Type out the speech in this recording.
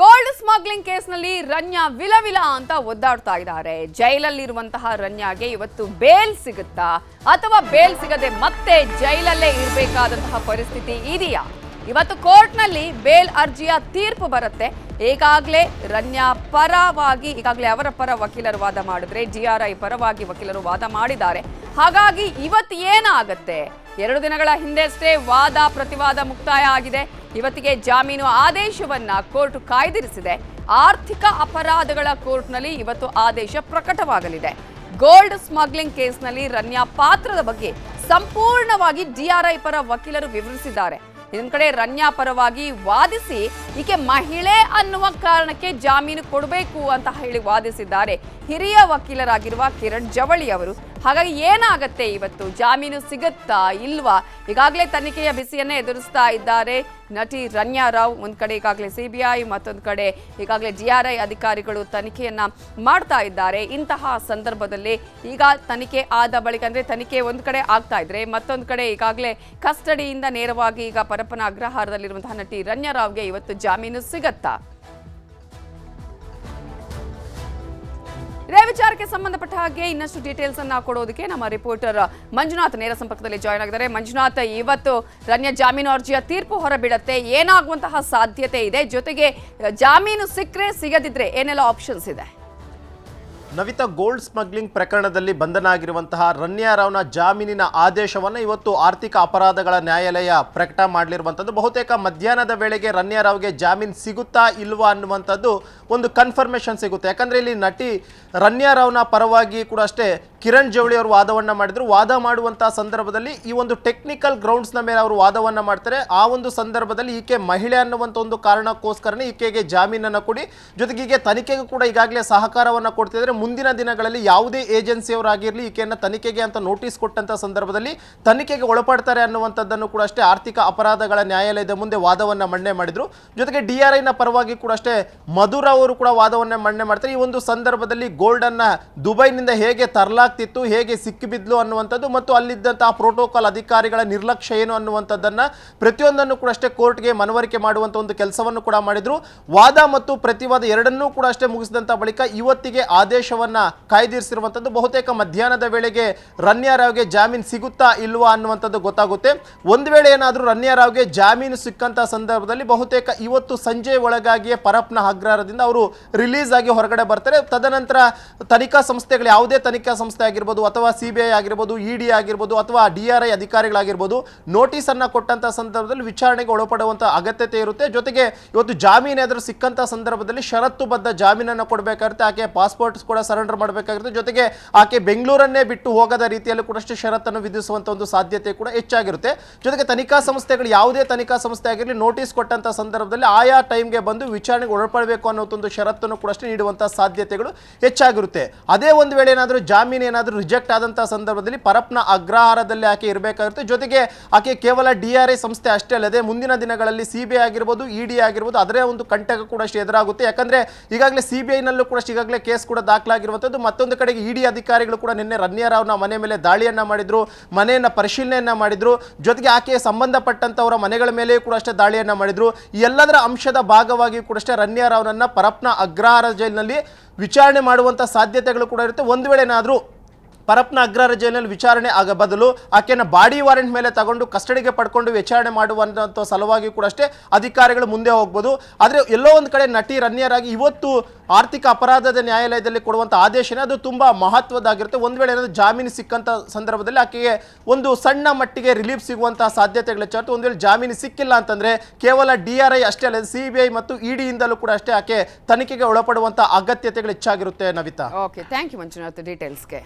Gold smuggling ಕೇಸ್ನಲ್ಲಿ ರನ್ಯಾ ವಿಲವಿಲ ಅಂತ ಒದ್ದಾಡ್ತಾ ಇದ್ದಾರೆ. ಜೈಲಲ್ಲಿರುವಂತಹ ರನ್ಯಾಗೆ ಇವತ್ತು ಬೇಲ್ ಸಿಗುತ್ತಾ? ಅಥವಾ ಬೇಲ್ ಸಿಗದೆ ಮತ್ತೆ ಜೈಲಲ್ಲೇ ಇರಬೇಕಾದಂತಹ ಪರಿಸ್ಥಿತಿ ಇದೆಯಾ? ಇವತ್ತು ಕೋರ್ಟ್ನಲ್ಲಿ ಬೇಲ್ ಅರ್ಜಿಯ ತೀರ್ಪು ಬರುತ್ತೆ. ಈಗಾಗಲೇ ರನ್ಯಾ ಪರವಾಗಿ, ಈಗಾಗಲೇ ಅವರ ಪರ ವಕೀಲರು ವಾದ ಮಾಡಿದ್ರೆ ಜಿ ಪರವಾಗಿ ವಕೀಲರು ವಾದ ಮಾಡಿದ್ದಾರೆ. ಹಾಗಾಗಿ ಇವತ್ತು ಏನಾಗತ್ತೆ? ಎರಡು ದಿನಗಳ ಹಿಂದೆಷ್ಟೇ ವಾದ ಪ್ರತಿವಾದ ಮುಕ್ತಾಯ ಆಗಿದೆ. ಇವತ್ತಿಗೆ ಜಾಮೀನು ಆದೇಶವನ್ನ ಕೋರ್ಟ್ ಕಾಯ್ದಿರಿಸಿದೆ. ಆರ್ಥಿಕ ಅಪರಾಧಗಳ ಕೋರ್ಟ್ನಲ್ಲಿ ಇವತ್ತು ಆದೇಶ ಪ್ರಕಟವಾಗಲಿದೆ. ಗೋಲ್ಡ್ ಸ್ಮಗ್ಲಿಂಗ್ ಕೇಸ್ನಲ್ಲಿ ರನ್ಯಾ ಪಾತ್ರದ ಬಗ್ಗೆ ಸಂಪೂರ್ಣವಾಗಿ ಡಿಆರ್ಐ ಪರ ವಕೀಲರು ವಿವರಿಸಿದ್ದಾರೆ. ಇನ್ನೊಂದ್ ಕಡೆ ರನ್ಯಾ ಪರವಾಗಿ ವಾದಿಸಿ, ಈಕೆ ಮಹಿಳೆ ಅನ್ನುವ ಕಾರಣಕ್ಕೆ ಜಾಮೀನು ಕೊಡಬೇಕು ಅಂತ ಹೇಳಿ ವಾದಿಸಿದ್ದಾರೆ ಹಿರಿಯ ವಕೀಲರಾಗಿರುವ ಕಿರಣ್ ಜವಳಿ ಅವರು. ಹಾಗಾಗಿ ಏನಾಗತ್ತೆ ಇವತ್ತು? ಜಾಮೀನು ಸಿಗುತ್ತಾ ಇಲ್ವಾ? ಈಗಾಗಲೇ ತನಿಖೆಯ ಬಿಸಿಯನ್ನೇ ಎದುರಿಸ್ತಾ ಇದ್ದಾರೆ ನಟಿ ರನ್ಯಾ ರಾವ್. ಒಂದು ಕಡೆ ಈಗಾಗಲೇ ಸಿ ಬಿ ಐ ಮತ್ತೊಂದು ಕಡೆ ಈಗಾಗಲೇ ಡಿ ಆರ್ ಐ ಅಧಿಕಾರಿಗಳು ತನಿಖೆಯನ್ನ ಮಾಡ್ತಾ ಇದ್ದಾರೆ. ಇಂತಹ ಸಂದರ್ಭದಲ್ಲಿ ಈಗ ತನಿಖೆ ಆದ ಬಳಿಕ, ಅಂದ್ರೆ ತನಿಖೆ ಒಂದು ಕಡೆ ಆಗ್ತಾ ಇದ್ರೆ, ಮತ್ತೊಂದು ಕಡೆ ಈಗಾಗಲೇ ಕಸ್ಟಡಿಯಿಂದ ನೇರವಾಗಿ ಈಗ ಪರಪ್ಪನ ಅಗ್ರಹಾರದಲ್ಲಿರುವಂತಹ ನಟಿ ರನ್ಯಾ ರಾವ್ಗೆ ಇವತ್ತು ಜಾಮೀನು ಸಿಗತ್ತಾ? ಇದೇ ವಿಚಾರಕ್ಕೆ ಸಂಬಂಧಪಟ್ಟ ಹಾಗೆ ಇನ್ನಷ್ಟು ಡೀಟೇಲ್ಸ್ ಅನ್ನ ಕೊಡೋದಕ್ಕೆ ನಮ್ಮ ರಿಪೋರ್ಟರ್ ಮಂಜುನಾಥ್ ನೇರ ಸಂಪರ್ಕದಲ್ಲಿ ಜಾಯ್ನ್ ಆಗಿದ್ದಾರೆ. ಮಂಜುನಾಥ್, ಇವತ್ತು ರನ್ಯ ಜಾಮೀನು ಅರ್ಜಿಯ ತೀರ್ಪು ಹೊರಬಿಡತ್ತೆ. ಏನಾಗುವಂತಹ ಸಾಧ್ಯತೆ ಇದೆ? ಜೊತೆಗೆ, ಜಾಮೀನು ಸಿಕ್ಕರೆ ಸಿಗದಿದ್ರೆ ಏನೆಲ್ಲ ಆಪ್ಷನ್ಸ್ ಇದೆ? ನವಿತಾ ಗೋಲ್ಡ್ ಸ್ಮಗ್ಲಿಂಗ್ ಪ್ರಕರಣದಲ್ಲಿ ಬಂಧನ ಆಗಿರುವಂತಹ ರಾವ್ನ ಜಾಮೀನಿನ ಆದೇಶವನ್ನು ಇವತ್ತು ಆರ್ಥಿಕ ಅಪರಾಧಗಳ ನ್ಯಾಯಾಲಯ ಪ್ರಕಟ ಮಾಡಲಿರುವಂಥದ್ದು ಬಹುತೇಕ ಮಧ್ಯಾಹ್ನದ ವೇಳೆಗೆ ರನ್ಯಾ ರಾವ್ಗೆ ಜಾಮೀನು ಸಿಗುತ್ತಾ ಇಲ್ವಾ ಅನ್ನುವಂಥದ್ದು ಒಂದು ಕನ್ಫರ್ಮೇಷನ್ ಸಿಗುತ್ತೆ. ಯಾಕಂದರೆ ಇಲ್ಲಿ ನಟಿ ರನ್ಯಾ ರಾವ್ನ ಪರವಾಗಿ ಕೂಡ ಅಷ್ಟೇ ಕಿರಣ್ ಜವಳಿ ಅವರು ವಾದವನ್ನು ಮಾಡಿದ್ರು. ವಾದ ಮಾಡುವಂತಹ ಸಂದರ್ಭದಲ್ಲಿ ಈ ಒಂದು ಟೆಕ್ನಿಕಲ್ ಗ್ರೌಂಡ್ಸ್ನ ಮೇಲೆ ಅವರು ವಾದವನ್ನು ಮಾಡ್ತಾರೆ. ಆ ಒಂದು ಸಂದರ್ಭದಲ್ಲಿ ಈಕೆ ಮಹಿಳೆ ಅನ್ನುವಂಥ ಒಂದು ಕಾರಣಕ್ಕೋಸ್ಕರನೇ ಈಕೆಗೆ ಜಾಮೀನನ್ನು ಕೊಡಿ. ಜೊತೆಗೆ ಈಕೆ ತನಿಖೆಗೂ ಕೂಡ ಈಗಾಗಲೇ ಸಹಕಾರವನ್ನು ಕೊಡ್ತಿದ್ದಾರೆ ಮುಂದಿನ ದಿನಗಳಲ್ಲಿ ಯಾವುದೇ ಏಜೆನ್ಸಿಯವರಾಗಿರಲಿ ಈಕೆಯನ್ನು ತನಿಖೆಗೆ ಅಂತ ನೋಟಿಸ್ ಕೊಟ್ಟಂತ ಸಂದರ್ಭದಲ್ಲಿ ತನಿಖೆಗೆ ಒಳಪಡ್ತಾರೆ ಅನ್ನುವಂಥದ್ದನ್ನು ಕೂಡ ಅಷ್ಟೇ ಆರ್ಥಿಕ ಅಪರಾಧಗಳ ನ್ಯಾಯಾಲಯದ ಮುಂದೆ ವಾದವನ್ನು ಮಂಡನೆ ಮಾಡಿದ್ರು. ಜೊತೆಗೆ ಡಿ ಆರ್ ಐನ ಪರವಾಗಿ ಕೂಡ ಅಷ್ಟೇ ಮಧುರ ಅವರು ಕೂಡ ವಾದವನ್ನ ಮಂಡನೆ ಮಾಡ್ತಾರೆ. ಈ ಒಂದು ಸಂದರ್ಭದಲ್ಲಿ ಗೋಲ್ಡನ್ನು ದುಬೈನಿಂದ ಹೇಗೆ ತರಲಾಗ್ತಿತ್ತು ಹೇಗೆ ಸಿಕ್ಕಿಬಿದ್ಲು ಅನ್ನುವಂಥದ್ದು ಮತ್ತು ಅಲ್ಲಿದ್ದಂತಹ ಪ್ರೋಟೋಕಾಲ್ ಅಧಿಕಾರಿಗಳ ನಿರ್ಲಕ್ಷ್ಯ ಏನು ಅನ್ನುವಂಥದ್ದನ್ನು ಪ್ರತಿಯೊಂದನ್ನು ಕೂಡ ಅಷ್ಟೇ ಕೋರ್ಟ್ಗೆ ಮನವರಿಕೆ ಮಾಡುವಂಥ ಒಂದು ಕೆಲಸವನ್ನು ಕೂಡ ಮಾಡಿದ್ರು. ವಾದ ಮತ್ತು ಪ್ರತಿವಾದ ಎರಡನ್ನೂ ಕೂಡ ಅಷ್ಟೇ ಮುಗಿಸಿದಂಥ ಬಳಿಕ ಇವತ್ತಿಗೆ ಆದೇಶವನ್ನ ಕಾಯ್ದಿರಿಸಿರುವಂಥದ್ದು. ಬಹುತೇಕ ಮಧ್ಯಾಹ್ನದ ವೇಳೆಗೆ ರನ್ಯಾ ರಾವ್ಗೆ ಜಾಮೀನು ಸಿಗುತ್ತಾ ಇಲ್ವಾ ಅನ್ನುವಂಥದ್ದು ಗೊತ್ತಾಗುತ್ತೆ. ಒಂದು ವೇಳೆ ಏನಾದರೂ ರನ್ಯಾ ರಾವ್ಗೆ ಜಾಮೀನು ಸಿಕ್ಕಂಥ ಸಂದರ್ಭದಲ್ಲಿ ಬಹುತೇಕ ಇವತ್ತು ಸಂಜೆ ಒಳಗಾಗಿಯೇ ಪರಪ್ನ ಅಗ್ರಹಾರದಿಂದ ಅವರು ರಿಲೀಸ್ ಆಗಿ ಹೊರಗಡೆ ಬರ್ತಾರೆ. ತದನಂತರ ತನಿಖಾ ಸಂಸ್ಥೆಗಳು, ಯಾವುದೇ ತನಿಖಾ ಸಂಸ್ಥೆ ಆಗಿರ್ಬೋದು ಅಥವಾ ಸಿ ಬಿ ಐ ಆಗಿರ್ಬೋದು ಇ ಡಿ ಆಗಿರ್ಬೋದು ಅಥವಾ ಡಿ ಆರ್ ಐ ಅಧಿಕಾರಿಗಳಾಗಿರ್ಬೋದು ನೋಟಿಸ್ ಅನ್ನ ಕೊಟ್ಟಂತ ಸಂದರ್ಭದಲ್ಲಿ ವಿಚಾರಣೆಗೆ ಒಳಪಡುವಂಥ ಅಗತ್ಯತೆ ಇರುತ್ತೆ. ಜೊತೆಗೆ ಇವತ್ತು ಜಾಮೀನು ಎದುರು ಸಿಕ್ಕಂಥ ಸಂದರ್ಭದಲ್ಲಿ ಷರತ್ತುಬದ್ಧ ಜಾಮೀನನ್ನು ಕೊಡಬೇಕಾಗುತ್ತೆ. ಆಕೆ ಪಾಸ್ಪೋರ್ಟ್ಸ್ ಕೂಡ ಸರೆಂಡರ್ ಮಾಡಬೇಕಾಗಿರುತ್ತೆ ಜೊತೆಗೆ ಆಕೆ ಬೆಂಗಳೂರನ್ನೇ ಬಿಟ್ಟು ಹೋಗದ ರೀತಿಯಲ್ಲೂ ಕೂಡ ಅಷ್ಟು ಷರತ್ತನ್ನು ವಿಧಿಸುವಂಥ ಒಂದು ಸಾಧ್ಯತೆ ಕೂಡ ಹೆಚ್ಚಾಗಿರುತ್ತೆ. ಜೊತೆಗೆ ತನಿಖಾ ಸಂಸ್ಥೆಗಳು ಯಾವುದೇ ತನಿಖಾ ಸಂಸ್ಥೆ ಆಗಿರಲಿ ನೋಟಿಸ್ ಕೊಟ್ಟಂತ ಸಂದರ್ಭದಲ್ಲಿ ಆಯಾ ಟೈಮ್ಗೆ ಬಂದು ವಿಚಾರಣೆಗೆ ಒಳಪಡಬೇಕು ಅನ್ನೋ ಒಂದು ಷರತ್ತನ್ನು ಕೂಡ ಅಷ್ಟೇ ನೀಡುವಂತಹ ಸಾಧ್ಯತೆಗಳು ಹೆಚ್ಚಾಗಿರುತ್ತೆ. ಅದೇ ಒಂದು ವೇಳೆ ಏನಾದರೂ ಜಾಮೀನು ಏನಾದರೂ ರಿಜೆಕ್ಟ್ ಆದಂಥ ಸಂದರ್ಭದಲ್ಲಿ ಪರಪ್ನ ಅಗ್ರಹಾರದಲ್ಲಿ ಆಕೆ ಇರಬೇಕಾಗುತ್ತೆ ಜೊತೆಗೆ ಆಕೆ ಕೇವಲ ಡಿ ಆರ್ ಐ ಸಂಸ್ಥೆ ಅಷ್ಟೇ ಅಲ್ಲದೆ ಮುಂದಿನ ದಿನಗಳಲ್ಲಿ ಸಿ ಬಿ ಐ ಆಗಿರ್ಬೋದು, ಇ ಡಿ ಆಗಿರ್ಬೋದು, ಅದರೇ ಒಂದು ಕಂಟಕ ಕೂಡ ಅಷ್ಟು ಎದುರಾಗುತ್ತೆ. ಯಾಕಂದ್ರೆ ಈಗಾಗಲೇ ಸಿ ಬಿ ಐನಲ್ಲೂ ಕೂಡ ಈಗಾಗಲೇ ಕೇಸ್ ಕೂಡ ದಾಖಲಾಗಿರುವಂಥದ್ದು. ಮತ್ತೊಂದು ಕಡೆಗೆ ಇ ಅಧಿಕಾರಿಗಳು ಕೂಡ ನಿನ್ನೆ ರನ್ಯಾರಾವ್ನ ಮನೆ ಮೇಲೆ ದಾಳಿಯನ್ನ ಮಾಡಿದ್ರು, ಮನೆಯನ್ನ ಪರಿಶೀಲನೆಯನ್ನ ಮಾಡಿದ್ರು. ಜೊತೆಗೆ ಆಕೆಗೆ ಸಂಬಂಧಪಟ್ಟಂಥವರ ಮನೆಗಳ ಮೇಲೆಯೂ ಕೂಡ ಅಷ್ಟೇ ದಾಳಿಯನ್ನ ಮಾಡಿದ್ರು. ಎಲ್ಲದರ ಅಂಶದ ಭಾಗವಾಗಿ ಕೂಡ ಅಷ್ಟೇ ರನ್ಯಾರಾವ್ನನ್ನು ಪರಪ್ನ ಅಗ್ರಹಾರ ಜೈಲಿನಲ್ಲಿ ವಿಚಾರಣೆ ಮಾಡುವಂಥ ಸಾಧ್ಯತೆಗಳು ಕೂಡ ಇರುತ್ತೆ. ಒಂದು ವೇಳೆ ಏನಾದರೂ ಪರಪ್ನ ಅಗ್ರಹಾರ ಜೈಲಿನಲ್ಲಿ ವಿಚಾರಣೆ ಆಗ ಬದಲು ಆಕೆಯನ್ನು ಬಾಡಿ ವಾರೆಂಟ್ ಮೇಲೆ ತಗೊಂಡು ಕಸ್ಟಡಿಗೆ ಪಡ್ಕೊಂಡು ವಿಚಾರಣೆ ಮಾಡುವಂಥ ಸಲುವಾಗಿ ಕೂಡ ಅಷ್ಟೇ ಅಧಿಕಾರಿಗಳು ಮುಂದೆ ಹೋಗ್ಬೋದು. ಆದರೆ ಎಲ್ಲೋ ಒಂದು ಕಡೆ ನಟಿ ರನ್ಯರಾಗಿ ಇವತ್ತು ಆರ್ಥಿಕ ಅಪರಾಧದ ನ್ಯಾಯಾಲಯದಲ್ಲಿ ಕೊಡುವಂಥ ಆದೇಶನೇ ಅದು ತುಂಬ ಮಹತ್ವದಾಗಿರುತ್ತೆ ಒಂದು ವೇಳೆ ಏನಾದರೂ ಜಾಮೀನು ಸಿಕ್ಕಂಥ ಸಂದರ್ಭದಲ್ಲಿ ಆಕೆಗೆ ಒಂದು ಸಣ್ಣ ಮಟ್ಟಿಗೆ ರಿಲೀಫ್ ಸಿಗುವಂತಹ ಸಾಧ್ಯತೆಗಳು ಹೆಚ್ಚಾಗುತ್ತೆ. ಒಂದು ವೇಳೆ ಜಾಮೀನು ಸಿಕ್ಕಿಲ್ಲ ಅಂತಂದರೆ ಕೇವಲ ಡಿ ಆರ್ ಐ ಅಷ್ಟೇ ಅಲ್ಲದೆ ಸಿ ಬಿ ಐ ಮತ್ತು ಇಡಿಯಿಂದಲೂ ಡಿಯಿಂದಲೂ ಕೂಡ ಅಷ್ಟೇ ಆಕೆ ತನಿಖೆಗೆ ಒಳಪಡುವಂಥ ಅಗತ್ಯತೆಗಳು ಹೆಚ್ಚಾಗಿರುತ್ತೆ Navita. Okay thank you Manjunath ಡೀಟೇಲ್ಸ್ಗೆ